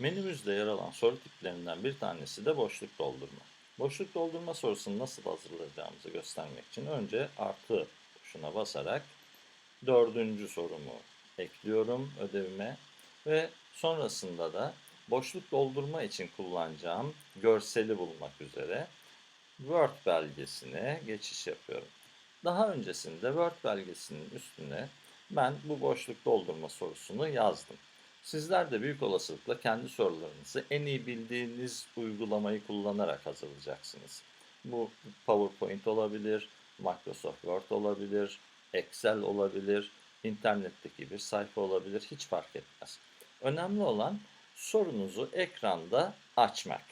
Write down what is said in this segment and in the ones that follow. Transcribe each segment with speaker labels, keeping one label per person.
Speaker 1: Menümüzde yer alan soru tiplerinden bir tanesi de boşluk doldurma. Boşluk doldurma sorusunu nasıl hazırlayacağımızı göstermek için önce artı tuşuna basarak dördüncü sorumu ekliyorum ödevime ve sonrasında da boşluk doldurma için kullanacağım görseli bulmak üzere Word belgesine geçiş yapıyorum. Daha öncesinde Word belgesinin üstüne ben bu boşluk doldurma sorusunu yazdım. Sizler de büyük olasılıkla kendi sorularınızı en iyi bildiğiniz uygulamayı kullanarak hazırlayacaksınız. Bu PowerPoint olabilir, Microsoft Word olabilir, Excel olabilir, internetteki bir sayfa olabilir, hiç fark etmez. Önemli olan sorunuzu ekranda açmak.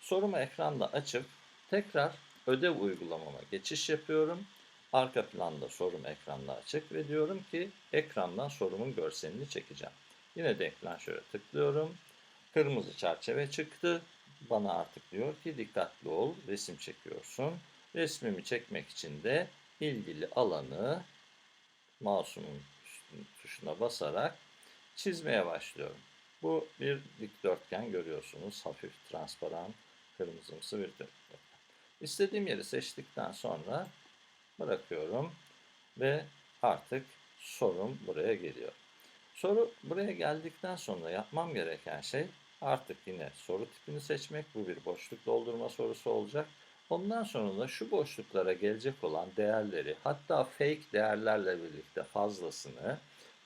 Speaker 1: Sorumu ekranda açıp tekrar ödev uygulamama geçiş yapıyorum. Arka planda sorum ekranda açık ve diyorum ki ekrandan sorumun görselini çekeceğim. Yine denklem şöyle tıklıyorum. Kırmızı çerçeve çıktı. Bana artık diyor ki dikkatli ol, resim çekiyorsun. Resmimi çekmek için de ilgili alanı mouse'umun tuşuna basarak çizmeye başlıyorum. Bu bir dikdörtgen görüyorsunuz. Hafif transparan, kırmızımsı bir dikdörtgen. İstediğim yeri seçtikten sonra bırakıyorum ve artık sorum buraya geliyor. Soru buraya geldikten sonra yapmam gereken şey artık yine soru tipini seçmek. Bu bir boşluk doldurma sorusu olacak. Ondan sonra da şu boşluklara gelecek olan değerleri hatta fake değerlerle birlikte fazlasını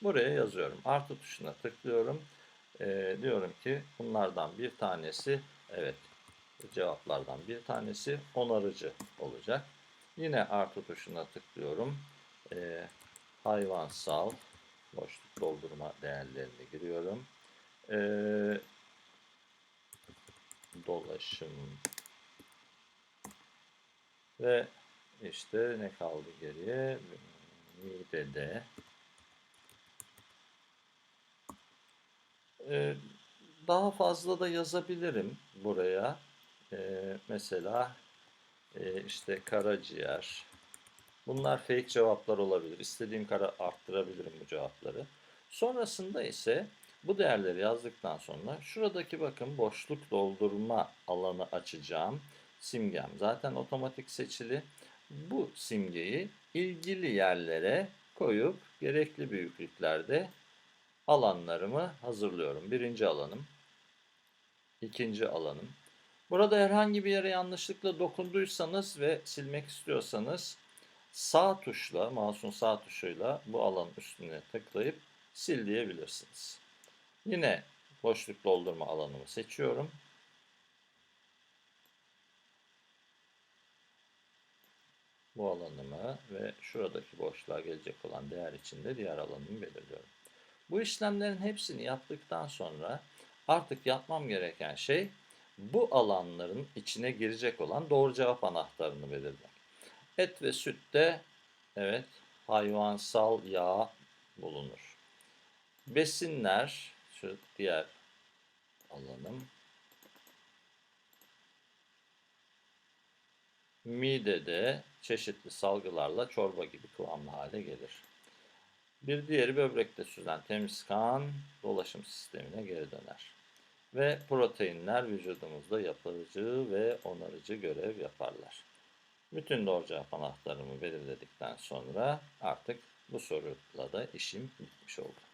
Speaker 1: buraya yazıyorum. Artı tuşuna tıklıyorum. Ee, diyorum ki bunlardan bir tanesi evet cevaplardan bir tanesi onarıcı olacak. Yine artı tuşuna tıklıyorum. Ee, hayvansal boşluk doldurma değerlerini giriyorum. Ee, dolaşım ve işte ne kaldı geriye? Midede. Ee, daha fazla da yazabilirim buraya. Ee, mesela e, işte karaciğer. Bunlar fake cevaplar olabilir. İstediğim kadar arttırabilirim bu cevapları. Sonrasında ise bu değerleri yazdıktan sonra şuradaki bakın boşluk doldurma alanı açacağım. Simgem zaten otomatik seçili. Bu simgeyi ilgili yerlere koyup gerekli büyüklüklerde alanlarımı hazırlıyorum. Birinci alanım, ikinci alanım. Burada herhangi bir yere yanlışlıkla dokunduysanız ve silmek istiyorsanız sağ tuşla, mouse'un sağ tuşuyla bu alanın üstüne tıklayıp sil diyebilirsiniz. Yine boşluk doldurma alanımı seçiyorum. Bu alanımı ve şuradaki boşluğa gelecek olan değer için de diğer alanımı belirliyorum. Bu işlemlerin hepsini yaptıktan sonra artık yapmam gereken şey bu alanların içine girecek olan doğru cevap anahtarını belirlemek. Et ve sütte evet hayvansal yağ bulunur. Besinler şu diğer alanım midede çeşitli salgılarla çorba gibi kıvamlı hale gelir. Bir diğeri böbrekte süzülen temiz kan dolaşım sistemine geri döner. Ve proteinler vücudumuzda yapıcı ve onarıcı görev yaparlar. Bütün doğru cevap anahtarımı belirledikten sonra artık bu soruyla da işim bitmiş oldu.